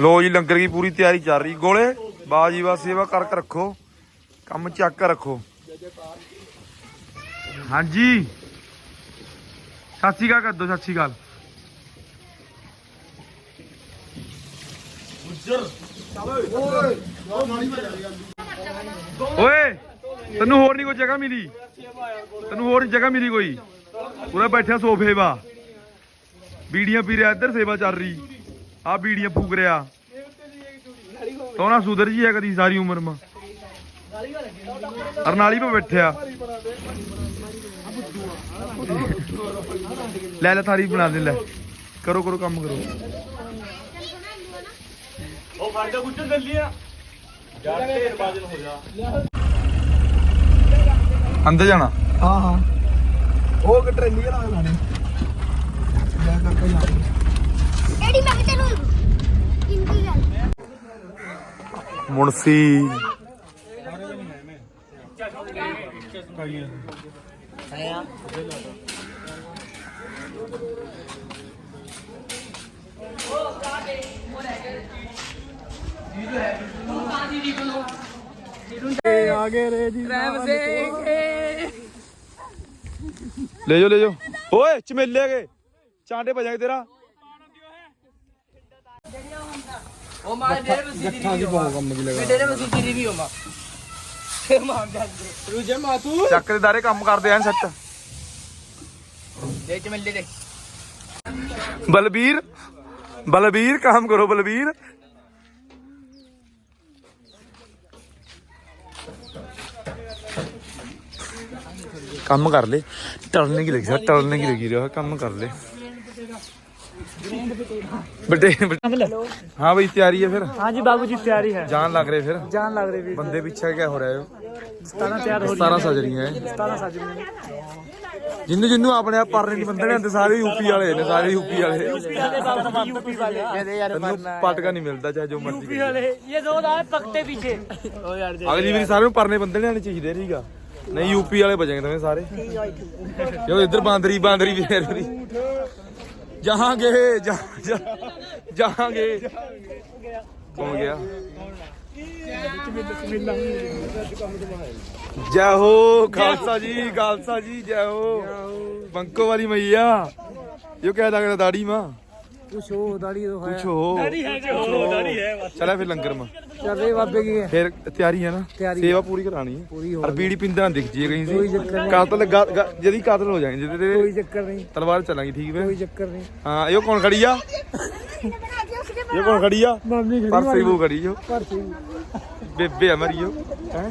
ਲੋ ਜੀ, ਲੰਗਰ ਦੀ ਪੂਰੀ ਤਿਆਰੀ ਚੱਲ ਰਹੀ। ਗੋਲੇ, ਬਾਜੀ ਬਾ ਸੇਵਾ ਕਰਕੇ ਰੱਖੋ। ਕੰਮ ਚੱਕ ਕੇ ਰੱਖੋ। ਹਾਂਜੀ। ਸਤਿ ਸ਼੍ਰੀ ਅਕਾਲ ਕਰ ਦੋ ਸਤਿ ਸ਼੍ਰੀ ਅਕਾਲ। ਓਏ, ਤੈਨੂੰ ਹੋਰ ਨਹੀਂ ਕੋਈ ਜਗ੍ਹਾ ਮਿਲੀ? ਤੈਨੂੰ ਹੋਰ ਨੀ ਜਗ੍ਹਾ ਮਿਲੀ ਕੋਈ? ਪੂਰਾ ਬੈਠਿਆ ਸੋਫੇ ਵਾ ਬੀੜੀਆਂ ਪੀ ਰਿਹਾ, ਇੱਧਰ ਸੇਵਾ ਚੱਲ ਰਹੀ। ਆ ਬੀੜੀਆਂ ਫੂਕ ਰਿਹਾ ਤੋਨਾ ਸੁਧਰ ਜੀ ਹੈ ਕਦੀ ਸਾਰੀ ਉਮਰ ਮਾ। ਅਰਨਾਲੀ ਪੇ ਬੈਠਿਆ। ਲੈ ਲੈ ਥਾਰੀ ਬਣਾ ਦੇ ਲੈ। ਕਰੋ ਕਰੋ ਕੰਮ ਕਰੋ। ਉਹ ਫਾਇਦਾ ਗੁੱਜਰ ਚੱਲੀ ਆ ਯਾਰ ਢੇਰ ਬਾਜਨ ਹੋ ਜਾ। ਅੰਦਰ ਜਾਣਾ। ਹਾਂ ਹਾਂ। ਉਹ ਕਿ ਟ੍ਰੇਲੀ ਵਾਲਾ ਲਾਣੇ ਲੈ ਕਰਕੇ ਜਾ ਡੈਡੀ ਮੈਂ ਵੀ ਤੈਨੂੰ ਹਿੰਦੀ ਗੱਲ ਮੁਨਸੀ। ਆ ਗਏ ਰੇ ਜੀ ਲੈ ਲੈ ਜਾਓ। ਓਏ ਚਮੇਲੇ ਗਏ ਚਾਂਡੇ ਭਜਾਂਗੇ ਤੇਰਾ। ਉਹ ਮਾਰੇ ਡੇਰੇ ਵਿੱਚ ਗੱਠਾਂ ਦੀ ਬਹੁਤ ਕੰਮ ਕੀ ਲਗਾ ਡੇਰੇ ਮਾਰ ਦੇ ਰੁਜੇ ਮਾ ਤੂੰ? ਚੱਕ ਦੇ ਦਾਰੇ ਕੰਮ ਕਰਦੇ ਆਂ ਸੱਚ ਦੇ ਚ ਮਿਲ ਦੇ। ਬਲਬੀਰ ਬਲਬੀਰ ਕੰਮ ਕਰੋ ਬਲਬੀਰ। ਕੰਮ ਕਰ ਲੈ। ਟਲਨੇ ਕੀ ਲੱਗੀ ਸਾ? ਟਲਨੇ ਕੀ ਲੱਗੀ ਰਿਹਾ ਕੰਮ ਕਰ ਲੈ। ਬਟੇ ਹਾਂ ਬਈ ਤਿਆਰੀ ਹੈ ਫਿਰ? ਹਾਂਜੀ ਬਾਬੂ ਜੀ ਤਿਆਰੀ ਹੈ। ਜਾਨ ਲੱਗ ਰਹੇ ਫਿਰ? ਜਾਨ ਲੱਗ ਰਹੀ ਵੀ ਬੰਦੇ ਪਿੱਛੇ ਕਿਆ ਹੋ ਰਿਹਾ ਹੈ 17 ਤਿਆਰ ਹੋ 17 ਹੈ 17 ਸਜ ਆਪਣੇ ਆਪ ਪਰਨੇ ਨਹੀਂ ਬੰਦੇ ਨੇ ਸਾਰੇ ਯੂਪੀ ਵਾਲੇ ਨੇ ਸਾਰੇ ਯੂਪੀ ਵਾਲੇ। ਯੂਪੀ ਵਾਲੇ ਨਹੀਂ ਮਿਲਦਾ ਚਾਹੇ ਜੋ ਮਰਜ਼ੀ ਯੂਪੀ ਵਾਲੇ ਇਹ ਦੋ ਦਾ ਪਕਤੇ ਪਿੱਛੇ। ਓ ਯਾਰ ਅਗਲੀ ਵਾਰੀ ਨੂੰ ਪਰਨੇ ਬੰਦੇ ਨੇ ਆਣੇ ਚਾਹੀਦੇ ਰੀਗਾ ਨਹੀਂ ਯੂਪੀ ਵਾਲੇ ਬਜਣਗੇ ਤੁਸੀਂ ਸਾਰੇ। ਜੋ ਇੱਧਰ ਬਾਂਦਰੀ ਬਾਂਦਰੀ ਫੇਰ ਵੀ ਜਹਾਂਗੇ, ਜਾ- ਜਾ- ਗਿਆ? ਜੈ ਹੋ ਖਾਲਸਾ ਜੀ ਖਾਲਸਾ ਜੀ, ਜੈ ਹੋ। ਬੰਕੋ ਵਾਲੀ ਮਈਆ। ਇਹ ਕਹਿ ਲੱਗਦਾ ਦਾੜੀ ਮਾਂ। ਕੁਛ ਹੋ ਦਾੜੀ ਤੋਂ ਕੁਛ ਹੋਇਆ ਹੋ ਹੈ ਜੋ ਡਰੀ ਹੈ ਬਸ। ਚਲਾ ਫਿਰ ਲੰਗਰ ਮਾ। ਚੱਲੇ ਬਾਬੇ ਕੀ ਫਿਰ ਤਿਆਰੀ ਹੈ ਨਾ? ਸੇਵਾ ਪੂਰੀ ਕਰਾਣੀ ਹੈ। ਔਰ ਬੀੜੀ ਪਿੰਦਾ ਦਿਖ ਜੀ ਗਈ ਸੀ। ਕਾਤਲ ਜਦੀ ਕਾਤਲ ਹੋ ਜਾਣਗੇ ਜਿਹਦੇ ਕੋਈ ਚੱਕਰ ਨਹੀਂ। ਤਲਵਾਰ ਚੱਲਾਂਗੀ ਠੀਕ ਕੋਈ ਚੱਕਰ ਨਹੀਂ। ਹਾਂ ਇਹ ਕੌਣ ਖੜੀ ਆ? ਇਹ ਕੌਣ ਖੜੀ ਆ? ਮੰਮੀ ਖੜੀ ਪਰਸੇ ਬੂ ਖੜੀ ਜੋ। ਪਰ ਬੇਬੇ ਅਮਰੀਓ ਹੈ?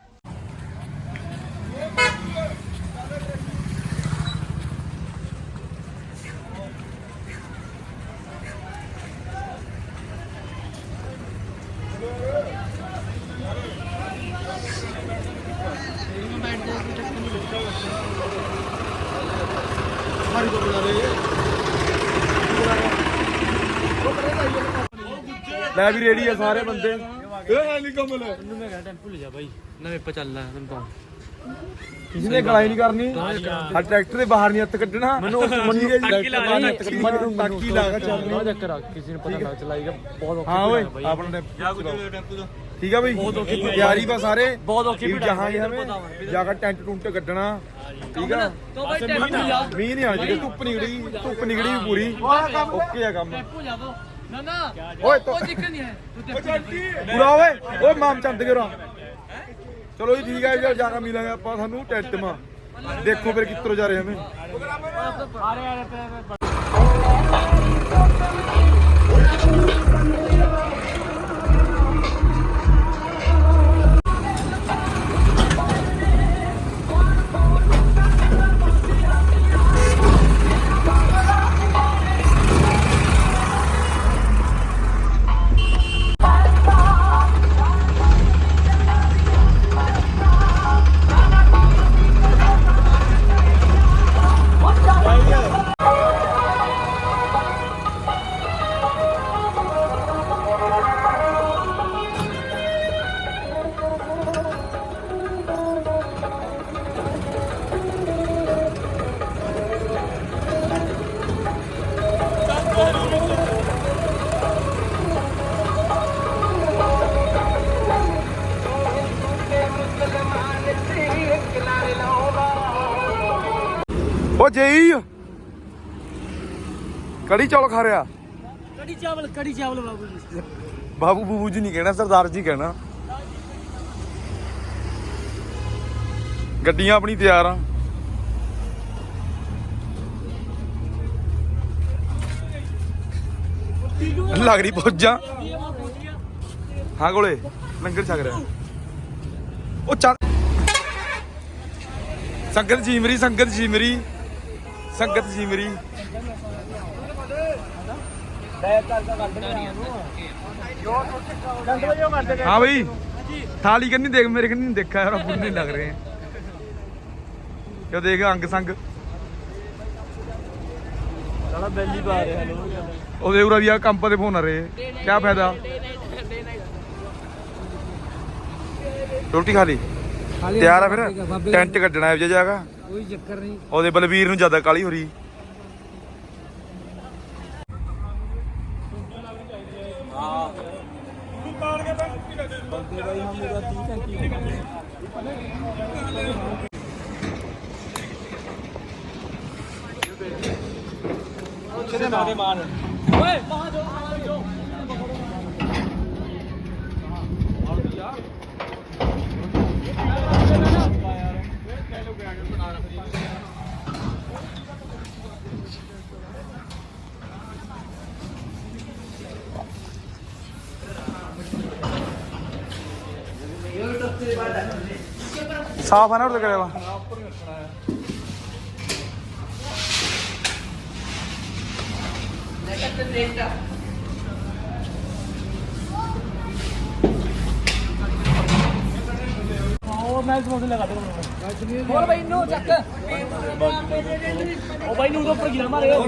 ਲੈ ਵੀ ਰੇੜੀ ਆ ਸਾਰੇ ਬੰਦੇ। ਇਹ ਹੈ ਨਹੀਂ ਕਮਲ। ਮੈਂ ਕਹਿੰਦਾ ਟੈਂਪੂ ਲੈ ਜਾ ਬਾਈ ਨਵੇਂ ਪਾ ਚੱਲਣਾ ਤੈਨੂੰ ਤਾਂ। ਕਿਸੇ ਨੇ ਗਲਾਈ ਨਹੀਂ ਕਰਨੀ। ਹਰ ਟਰੈਕਟਰ ਦੇ ਬਾਹਰ ਨਹੀਂ ਹੱਥ ਕੱਢਣਾ। ਮੈਨੂੰ ਮੰਨੀ ਦੇ। ਬਹੁਤ ਔਖੀ ਠੀਕ ਆ ਬਈ? ਤਿਆਰੀ ਬਾ ਸਾਰੇ। ਬਹੁਤ ਔਖੀ ਪੜਾਈ ਜਹਾਂ ਹਮੇ ਜਾ ਕੇ ਟੈਂਟ ਟੁੰਟ ਕੱਢਣਾ। ਠੀਕ ਆ? ਮੀਂਹ ਨਹੀਂ ਆ। ਜੀ ਧੁੱਪ ਨਿਕੜੀ ਧੁੱਪ ਨਿਕੜੀ ਪੂਰੀ। ਓਕੇ ਆ ਕੰਮ। ਬੁਰਾ ਓਏ ਓਏ ਮਾਮ ਚੰਦ ਗਿਰਾ। ਚਲੋ ਜੀ ਠੀਕ ਹੈ ਜੀ ਜਾਣਾ ਮਿਲਾਂਗੇ ਆਪਾਂ ਸਾਨੂੰ ਟੈਂਟ ਦੇਖੋ ਫਿਰ ਕਿੱਧਰੋਂ ਜਾ ਰਹੇ ਹਮੇ ਜੇਈ। ਕੜੀ ਚੌਲ ਖਾ ਰਿਆ। ਕੜੀ ਚਾਵਲ ਕੜੀ ਚਾਵਲ ਬਾਬੂ ਜੀ। ਬਾਬੂ ਬੂਬੂ ਜੀ ਨਹੀਂ ਕਹਿਣਾ ਸਰਦਾਰ ਜੀ ਕਹਿਣਾ। ਗੱਡੀਆਂ ਆਪਣੀ ਤਿਆਰ ਆ। ਲੱਗਦੀ ਪਹੁੰਚਾ। ਹਾਂ ਕੋਲੇ ਲੰਗਰ ਛਕ ਰਿਹਾ। ਉਹ ਚੱਲ। ਸੰਗਤ ਜੀ ਮੇਰੀ ਸੰਗਤ ਜੀ ਮੇਰੀ। ਸੰਗਤ ਜੀ ਮੇਰੀ। ਹਾਂ ਬਈ ਥਾਲੀ ਕੰਨੀ ਦੇਖ ਮੇਰੇ ਕੰਨੀ ਨਹੀਂ ਯਾਰ ਬੁੱਢੇ ਲੱਗ ਰਹੇ ਕਿਉਂ ਦੇਖ ਅੰਗ ਸੰਗ? ਸਾਲਾ ਬੈਲੀ ਉਰਾ ਵੀ ਆ ਕੰਪ ਤੇ ਫੋਨ ਆ ਰਹੇ। ਕੀ ਫਾਇਦਾ? ਰੋਟੀ ਖਾ ਲਈ? ਤਿਆਰ ਆ ਫਿਰ? ਟੈਂਟ ਕੱਢਣਾ ਹੈ ਜੇ ਜਾਗਾ ਕੋਈ ਚੱਕਰ ਨਹੀਂ। ਉਹਦੇ ਬਲਵੀਰ ਨੂੰ ਜ਼ਿਆਦਾ ਕਾਲੀ ਹੋ ਰਹੀ। ਓਏ ਬਾਹਰ ਜੋ ਬਾਹਰ ਜੋ ਆ ਨਾ ਉਹਦੇ ਕਰਿਆ ਵਾ ਉਹ ਮੈਂ ਸਮੋਸੇ ਲਗਾ ਦੂੰਗਾ ਹੋਰ ਬਾਈ ਨੂੰ ਚੱਕ ਉਹ ਬਾਈ ਨੂੰ ਉਹਦੇ ਉੱਪਰ ਗਿਰਾ ਮਾਰੇ ਉਹ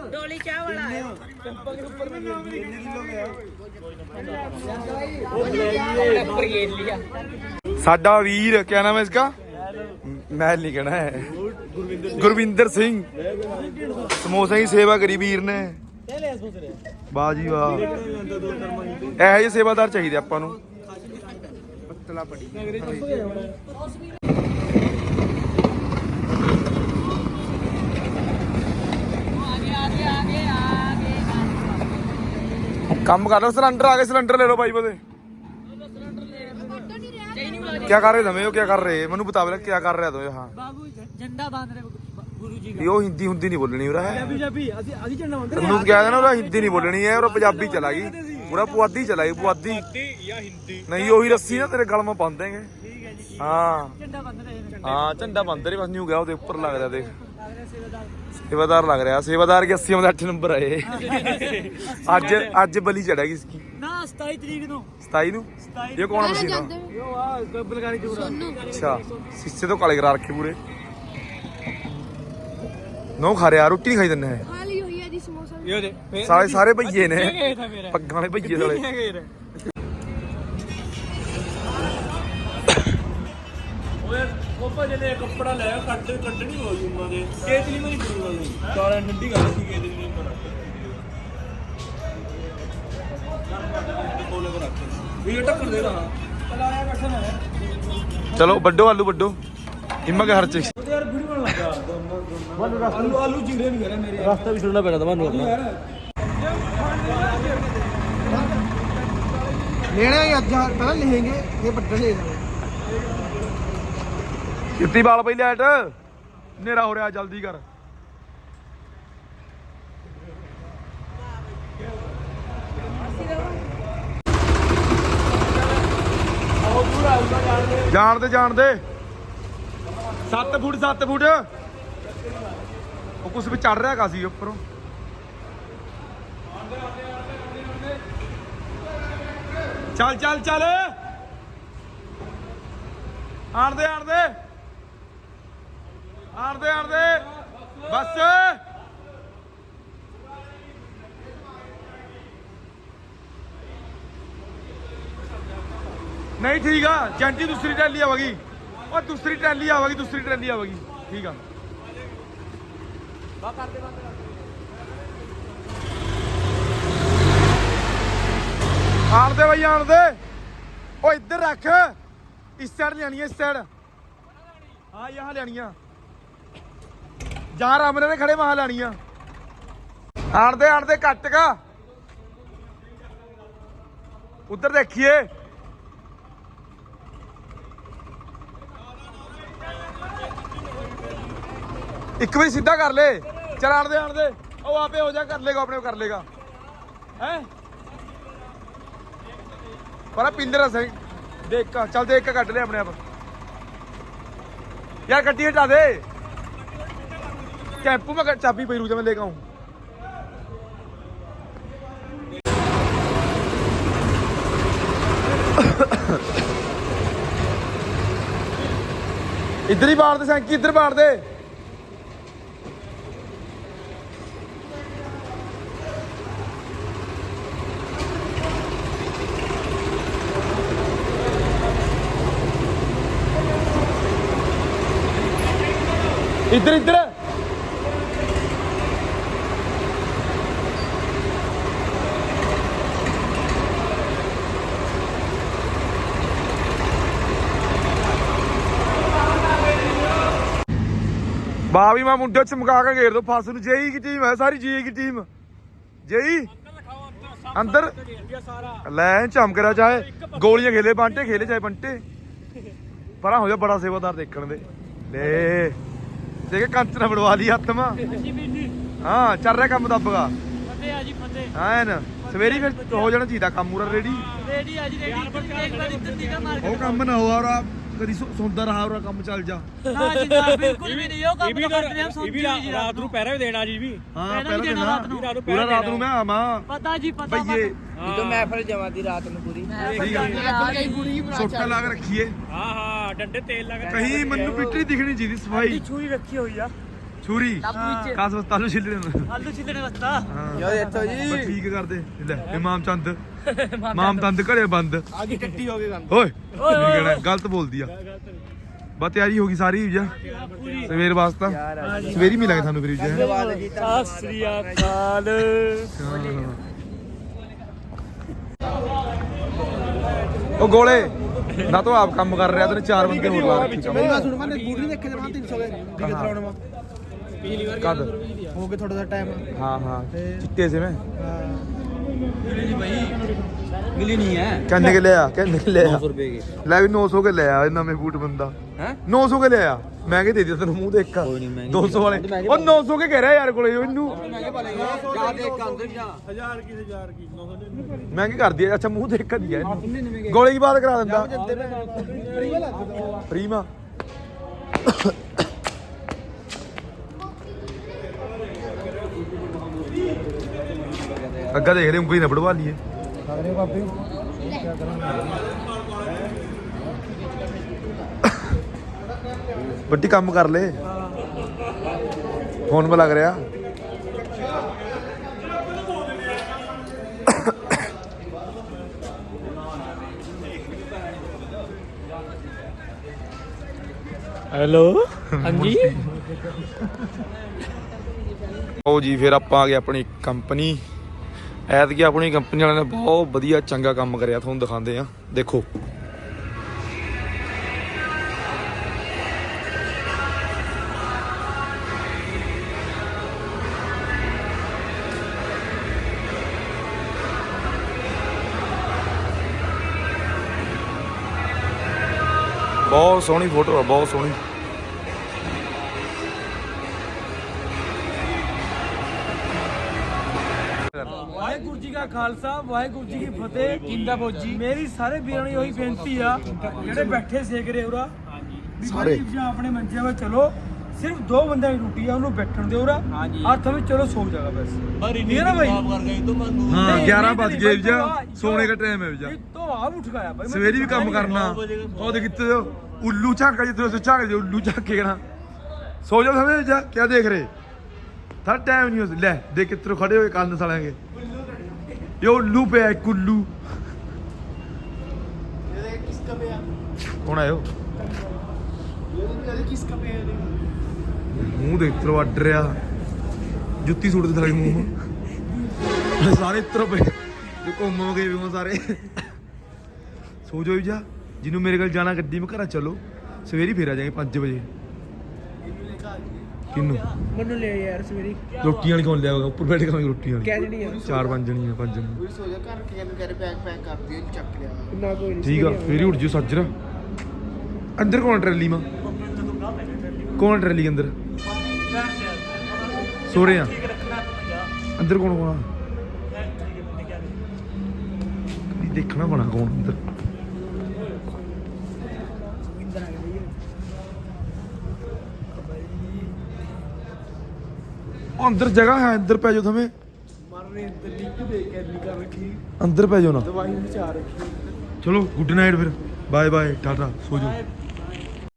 ਨੂੰ ਚਾਹ ਦੇ ਮਾਮ ਜਾਂਦੇ ਰਾਤ ਨੂੰ ਦੁੱਤਾ ਜਾਗਾ ਯਾਰ ਸਾਡਾ ਵੀਰ, ਕਿਆ ਨਾਮ ਹੈ ਇਸਕਾ ਮੈਂ ਨਹੀਂ ਕਹਿਣਾ ਹੈ। ਗੁਰਵਿੰਦਰ ਸਿੰਘ। ਸਮੋਸੇ ਦੀ ਸੇਵਾ ਕਰੀ ਵੀਰ ਨੇ। ਵਾਹ ਜੀ ਵਾਹ। ਇਹੋ ਜਿਹੇ ਸੇਵਾਦਾਰ ਚਾਹੀਦੇ ਆਪਾਂ ਨੂੰ। ਕੰਮ ਕਰ ਲਓ ਸਿਲੰਡਰ ਆ ਗਏ ਸਿਲੰਡਰ ਲੈ ਲਓ ਬਾਈ ਬਦੇ क्या कर रहे थे क्या कर रहे मनु बता बेटा क्या कर रहे थे हाँ ਬਾਬੂ ਝੰਡਾ ਬਾਂਧ ਰਹੇ ਗੁਰੂ ਜੀ ये वो हिंदी हिंदी नहीं बोलनी हो रहा है ਪੰਜਾਬੀ ਅਸੀਂ ਅਸੀਂ ਝੰਡਾ ਬੰਦ मनु क्या था ना वो हिंदी नहीं बोलनी है और पंजाबी चला गई पूरा पुआधी चला गई पुआधी नहीं वही रस्सी ना तेरे गल में बांध देंगे हाँ ਝੰਡਾ ਬੰਦ ਰਹੇ ਨੇ हाँ झंडा बंद रही बस न्यू गया ਉਹਦੇ ਉੱਪਰ ਲੱਗ ਰਿਹਾ ਦੇਖ ਸੇਵਾਦਾਰ ਲੱਗ ਰਿਹਾ ਸੇਵਾਦਾਰ ਕੇ 80 ਦੇ 8 ਨੰਬਰ ਆਏ। ਅੱਜ ਅੱਜ ਬਲੀ ਚੜਾ ਗਈ ਇਸकी ਨਾ 27 ਤਰੀਕ ਨੂੰ। 27 ਨੂੰ? ਇਹ ਕੌਣ ਮਸ਼ੀਨ ਆ ਯੋ ਆ ਬਲਗਾਰੀ ਚੂੜਾ ਅੱਛਾ ਸਿੱਸੇ ਤੋਂ ਕਾਲੇ ਕਰਾ ਰੱਖੇ ਪੂਰੇ। ਨੋ ਖਾ ਰਿਆ ਰੋਟੀ ਨਹੀਂ ਖਾਈ ਦਿੰਨੇ ਹੈ ਖਾਲੀ ਹੋਈ ਹੈ ਦੀ ਸਮੋਸਾ। ਦੇ ਸਾਰੇ ਸਾਰੇ ਭਈਏ ਨੇ। ਇਹ ਪੱਗਾਂ ਵਾਲੇ ਭਈਏ ਸਾਲੇ। ਕੱਪੜਾ ਕੱਢਣੀ ਉਹਨਾਂ ਦੇ। ਕੇਤਲੀ ਮੇਰੀ ਗੱਲ ਨਹੀਂ ਠੰਡੀ ਗੱਲ ਸੀ ਕੇਤਲੀ ਪਰ ਚਲੋ ਵੱਡੋ ਆਲੂ ਵੱਡੋ। ਹਿੰਮਾ ਕੇ ਹਰ ਚ ਯਾਰ ਵੀਡੀਓ ਬਣ ਲੱਗਾ। ਆਲੂ ਆਲੂ ਚੀਰੇ ਨਹੀਂ ਕਰੇ ਮੇਰੇ। ਰਸਤਾ ਵੀ ਛੱਡਣਾ ਪੈਣਾ ਤੁਹਾਨੂੰ ਆਪਣਾ। ਲੈਣਾ ਹੀ ਅੱਜ ਪਹਿਲਾਂ ਲਿਖेंगे ਇਹ ਵੱਡਾ ਲੈ ਲੈਣਾ ਕਿੱਤੀ ਬਾਲ ਪਈ ਲੈਟ? ਹਨੇਰਾ ਹੋ ਰਿਹਾ, ਜਲਦੀ ਕਰ। ਜਾਣ ਦੇ 7 ਫੁੱਟ 7 ਫੁੱਟ। ਉਹ ਕੁਛ ਵੀ ਚੜ ਰਿਹਾ ਕਾਸੀ ਉੱਪਰੋਂ। ਚੱਲ ਚੱਲ ਚੱਲ। ਆਣਦੇ ਆਣਦੇ ਆਣ ਦੇ ਆਣ ਦੇ ਆਣ ਦੇ ਬਸ। ਨਹੀਂ ਠੀਕ ਆ। ਜੰਟੀ ਦੂਸਰੀ ਟੈਲੀ ਆਵੇਗੀ। ਉਹ ਦੂਸਰੀ ਟੈਲੀ ਆਵੇਗੀ ਦੂਸਰੀ ਟੈਲੀ ਆਵੇਗੀ। ਠੀਕ ਆ। ਆਣ ਦੇ ਬਈ ਆਣ ਦੇ ਉਹ ਇੱਧਰ ਰੱਖ। ਇਸ ਸਾਈਡ ਲੈਣੀ ਹੈ ਇਸ ਸਾਈਡ ਹਾਂ ਯਹਾਂ ਲੈਣੀਆਂ ਜਾਂ ਰਾਮਨੇ ਨੇ ਖੜੇ ਮਹਾ ਲੈਣੀਆਂ। ਆਣਦੇ ਦੇ ਕੱਟ ਗਾ ਉੱਧਰ ਦੇਖੀਏ। ਇੱਕ ਵਾਰੀ ਸਿੱਧਾ ਕਰ ਲੈ। ਚਲ ਆਣਦੇ ਦੇ ਉਹ ਆਪੇ ਹੋ ਜਾ, ਕਰ ਲੇਗਾ, ਆਪਣੇ ਆਪ ਕਰ ਲੇਗਾ। ਹੈ? ਪਰ ਪਿੰਦਰ ਸਹੀ। ਦੇਖ, ਚੱਲ ਦੇਖ ਕੇ ਕੱਢ ਲੈ ਆਪਣੇ ਆਪ। ਯਾਰ, ਗੱਡੀ ਹਟਾ ਦੇ। ਟੈਂਪੂ ਮੈਂ ਚਾਬੀ ਪਈ ਰੂ ਜਾ, ਮੈਂ ਲੈ ਕੇ ਇੱਧਰ ਹੀ ਬਾੜ ਦੇ, ਸੈਂਕੀ, ਇੱਧਰ ਬਾੜ ਦੇ। ਇੱਧਰ ਇੱਧਰ। ਬਾ ਵੀ ਮੈਂ ਮੁੰਡੇ ਚਮਕਾ ਕੇ ਘੇਰ ਦੋ ਫਸ ਨੂੰ ਜੇਈ ਦੀ ਟੀਮ ਹੈ ਸਾਰੀ ਜੇਈ ਦੀ ਟੀਮ ਜੇਈ? ਅੰਦਰ। ਲੈ ਚਮਕ ਰਿਹਾ ਚਾਹੇ ਗੋਲੀਆਂ ਖੇਲੇ ਬੰਟੇ ਖੇਲੇ ਚਾਹੇ ਬੰਟੇ। ਪਰਾਂ ਹੋ ਜਾ ਬੜਾ ਸੇਵਾਦਾਰ ਦੇਖਣ ਦੇ। ਲੈ ਦੇਖ ਕੰਚ ਨਾ ਬੜਵਾ ਲਈ ਹੱਥ ਮਾ। ਹਾਂ ਚੱਲ ਰਿਹਾ ਕੰਮ ਦੱਬਗਾ ਫਤਿਹ ਆ ਜੀ ਫਤਿਹ ਐਨ ਸਵੇਰੀ ਫਿਰ ਹੋ ਜਾਣਾ ਚਾਹੀਦਾ ਕੰਮ ਪੂਰਾ ਰੈਡੀ ਰੇਡੀ ਆ ਜੀ ਰੇਡੀ ਇੱਕ ਵਾਰ ਇੱਧਰ ਦੀਗਾ ਮਾਰ ਉਹ ਕੰਮ ਨਾ ਹੋਆ ਰਾ ਕਦੀ ਸੁ- ਸੁਣਦਾ ਰਹਾ ਉਹ ਕੰਮ ਚੱਲ ਜਾ। ਨਾ ਜੀ ਨਾ ਬਿਲਕੁਲ ਵੀ ਨਹੀਂ ਉਹ ਕੰਮ ਤਾਂ ਕਰਦੇ ਹਾਂ ਜੀ ਰਾਤ ਨੂੰ ਪਹਿਰਾ ਵੀ ਦੇਣਾ ਜੀ ਵੀ। ਹਾਂ ਪਹਿਲਾਂ ਦੇਣਾ ਰਾਤ ਨੂੰ। ਪੂਰਾ ਰਾਤ ਨੂੰ ਮੈਂ ਆਵਾਂ। ਪਤਾ ਜੀ ਪਤਾ ਬਈਏ। ਜਦੋਂ ਮਹਿਫਲ ਜਮਾਦੀ ਰਾਤ ਨੂੰ ਪੂਰੀ। ਠੀਕ ਆ ਸੋਟਾ ਲਾ ਕੇ ਰੱਖੀਏ। ਹਾਂ ਹਾਂ ਡੰਡੇ ਤੇਲ ਲਗਾ ਕਹੀਂ ਮੈਨੂੰ ਪਿੱਟਰੀ ਦਿਖਣੀ ਚਾਹੀਦੀ ਸਫ਼ਾਈ। ਛੂਰੀ ਰੱਖੀ ਹੋਈ ਆ। ਛੁਰੀ। ਵਿੱਚ। ਕਾਸ ਵਸਤਾਲੂ ਛਿੱਲਣੇ ਨੂੰ। ਆਲੂ ਛਿੱਲਣੇ ਵਸਤਾ। ਹਾਂ। ਯਾਰ ਇੱਥੋਂ ਜੀ। ਬਸ ਠੀਕ ਕਰਦੇ। ਲੈ ਇਮਾਮ ਚੰਦ। ਮਾਮ ਚੰਦ ਘਰੇ ਬੰਦ। ਆ ਗਈ ਟੱਟੀ ਹੋ ਗਈ ਗੱਲ ਓਏ ਕਹਿਣਾ ਗਲਤ ਬੋਲਦੀ ਆ। ਬਸ ਤਿਆਰੀ ਹੋ ਗਈ ਸਾਰੀ ਜੀ। ਸਵੇਰ ਵਾਸਤਾ। ਸਵੇਰੀ ਮਿਲਾਂਗੇ ਤੁਹਾਨੂੰ ਫਿਰ ਜੀ। ਸਤਿ ਸ੍ਰੀ ਅਕਾਲ। ਉਹ ਗੋਲੇ ਨਾ ਤੂੰ ਆਪ ਕੰਮ ਕਰ ਰਿਹਾ ਤੈਨੂੰ ਚਾਰ ਬੰਦੇ ਹੋਰ ਲਾ ਰੱਖੀ ਮੇਰੀ ਗੱਲ ਸੁਣ ਮੈਂ ਬੂਟ ਨਹੀਂ ਦੇਖੇ ਜਮਾ 300 ਦੇ ਠੀਕ ਹੈ ਚਲਾਉਣ ਵਾ। ਕਦ? ਹੋ ਗਿਆ ਥੋੜਾ ਜਿਹਾ ਟਾਈਮ ਹਾਂ ਹਾਂ। ਚਿੱਟੇ ਸੇ ਮੈਂ। ਨਹੀਂ ਕਿੰਨੇ ਕੇ ਲਿਆ ਕਿੰਨੇ ਕੇ ਲਿਆ? 900 ਰੁਪਏ ਕੇ? ਲੈ ਵੀ 900 ਕੇ ਲਿਆ ਇਹ ਨਵੇਂ ਬੂਟ ਬੰਦਾ। ਹੈ? 900 ਕੇ ਲਿਆ। ਮਹਿੰਗੇ ਦੇ ਦਿੱਤੇ ਤੈਨੂੰ ਮੂੰਹ ਦੇਖਾ। 200 ਵਾਲੇ। ਉਹ 900 ਕੇ ਕਹਿ ਰਿਹਾ ਯਾਰ ਕੋਲੇ ਇਹਨੂੰ। ਜਾ ਦੇਖ ਅੰਦਰ ਜਾ। ਮਹਿੰਗੇ ਕਰਦੀ ਹੈ ਅੱਛਾ ਮੂੰਹ ਦੇਖ ਦਿਆ ਇਹਨੂੰ। ਗੋਲੇ ਦੀ ਬਾਤ ਕਰਾ ਦਿੰਦਾ। ਪ੍ਰੀਮਾ। ਅੱਗਾ ਦੇਖ ਰਹੇ ਉਂਗਲੀ ਨਾ ਵੜਵਾ ਲਈਏ। ਵੱਡੀ ਕੰਮ ਕਰ ਲੈ। ਫੋਨ 'ਤੇ ਲੱਗ ਰਿਹਾ। ਹੈਲੋ? ਹਾਂਜੀ? ਉਹ ਜੀ ਫਿਰ ਆਪਾਂ ਆ ਗਏ ਆਪਣੀ ਕੰਪਨੀ। ਐਤਕੀ ਆਪਣੀ ਕੰਪਨੀ ਵਾਲਿਆਂ ਨੇ ਬਹੁਤ ਵਧੀਆ ਚੰਗਾ ਕੰਮ ਕਰਿਆ, ਤੁਹਾਨੂੰ ਦਿਖਾਉਂਦੇ ਆ ਦੇਖੋ। ਬਹੁਤ ਸੋਹਣੀ ਫੋਟੋ ਆ, ਬਹੁਤ ਸੋਹਣੀ। ਜੀ ਕਾ ਖਾਲਸਾ ਵਾਹਿਗੁਰੂ ਜੀ ਕੀ ਫਤਿਹ। ਜਿੰਦਾ ਬੋਜੀ ਮੇਰੀ ਸਾਰੇ ਵੀਰਾਂ ਨੂੰ ਉਹੀ ਬੇਨਤੀ ਆ ਜਿਹੜੇ ਬੈਠੇ ਸੇਕ ਰਹੇ ਉਰਾ ਸਾਰੇ। ਜਾਂ ਆਪਣੇ ਮੰਜੇ 'ਤੇ ਚਲੋ ਸਿਰਫ ਦੋ ਬੰਦਿਆਂ ਦੀ ਰੋਟੀ ਆ ਉਹਨੂੰ ਬੈਠਣ ਦਿਓ ਰਾ ਹੱਥ ਵਿੱਚ ਚਲੋ ਸੋ ਜਾਗਾ ਬਸ। ਠੀਕ ਨਾ ਬਾਈ? ਹਾਂ 11 ਵਜ ਗਏ ਵੀਜਾ ਸੋਨੇ ਦਾ ਟਾਈਮ ਹੈ ਵੀਜਾ ਤੋ ਆ ਉੱਠ ਗਿਆ ਬਾਈ ਸਵੇਰੇ ਵੀ ਕੰਮ ਕਰਨਾ। ਉਹ ਦੇ ਕਿੱਥੇ ਉੱਲੂ ਝਾਂਕਾ ਜਿੱਥੇ ਉਸ ਝਾਂਕ ਦੇ ਉੱਲੂ ਝਾਕੇ ਨਾ ਸੋ ਜਾ ਸਮਝ ਜਾ ਕੀ ਦੇਖ ਰਹੇ? ਥਰ ਟਾਈਮ ਨਹੀਂ ਲੈ ਦੇ ਕਿੱਥੇ ਖੜੇ ਹੋਏ ਕੰਨ ਸਾਲਾਂਗੇ ਉੱਲੂ ਪਿਆ ਇੱਕ ਉੱਲੂ ਇਹਦੇ ਕਿਸ ਕਾ ਪਿਆ ਕੌਣ ਆਇਓ ਇਹਦੇ ਕਿਸ ਕਾ ਪਿਆ ਮੂੰਹ ਦੇਖ ਤਰ ਅੱਡ ਰਿਹਾ ਜੁੱਤੀ ਸੁੱਟ ਦੇ ਥਲੇ ਮੂੰਹ ਸਾਰੇ ਇੱਤਰ ਪਏ ਜੋ ਘੁੰਮ ਗਏ ਵੀ ਉਹ ਸਾਰੇ ਸੋ ਜਾਓ ਜਾ ਜਿਹਨੂੰ ਮੇਰੇ ਕੋਲ ਜਾਣਾ ਗੱਡੀ ਮੈਂ ਘਰਾਂ ਚਲੋ ਸਵੇਰੀ ਫੇਰ ਆ ਜਾਗੇ 5 ਵਜੇ ਕਿੰਨੂੰ? ਮੈਨੂੰ ਲੈ ਯਾਰ ਸਵੇਰੀ। ਰੋਟੀ ਵਾਲੀ ਕੌਣ ਲਿਆਵੇਗਾ ਉੱਪਰ ਬੈਠ ਕੇ ਖਾਵਾਂਗੇ ਰੋਟੀ ਵਾਲੀ। ਕਹਿ ਜਣੀ ਆ। ਚਾਰ ਪੰਜ ਜਣੀਆਂ ਪੰਜ ਜਣੀਆਂ। ਕੋਈ ਸੋ ਜਾ ਘਰ ਕੇ ਕਹਿੰਦੇ ਕਰੇ ਪੈਕ ਪੈਕ ਕਰ ਦਿਓ ਚੱਕ ਲਿਆ। ਨਾ ਕੋਈ ਨਹੀਂ ਠੀਕ ਆ ਫੇਰ ਹੀ ਉੱਠ ਜਿਓ ਸੱਜਰ ਅੰਦਰ ਕੌਣ ਟਰੈਲੀ ਮਾ? ਕੌਣ ਟਰੈਲੀ ਅੰਦਰ? ਸੋ ਰਹੇ ਆ। ਅੰਦਰ ਕੌਣ ਕੌਣ ਆ ਕਦੀ ਦੇਖਣਾ ਬਣਾ ਕੌਣ ਅੰਦਰ। ਉਹ ਅੰਦਰ ਜਗ੍ਹਾ ਹੈ ਅੰਦਰ ਪੈ ਜਾਓ ਥਵੇਂ ਮਰਨੇ ਤੇ ਲਿਖ ਦੇ ਕੇ ਨਿਕਲ ਰੱਖੀ। ਅੰਦਰ ਪੈ ਜਾਓ ਨਾ। ਦਵਾਈ ਵਿਚਾਰ ਰੱਖੀ। ਚਲੋ ਗੁੱਡ ਨਾਈਟ ਫਿਰ। ਬਾਏ ਬਾਏ ਟਾਟਾ ਸੋ ਜਾਓ।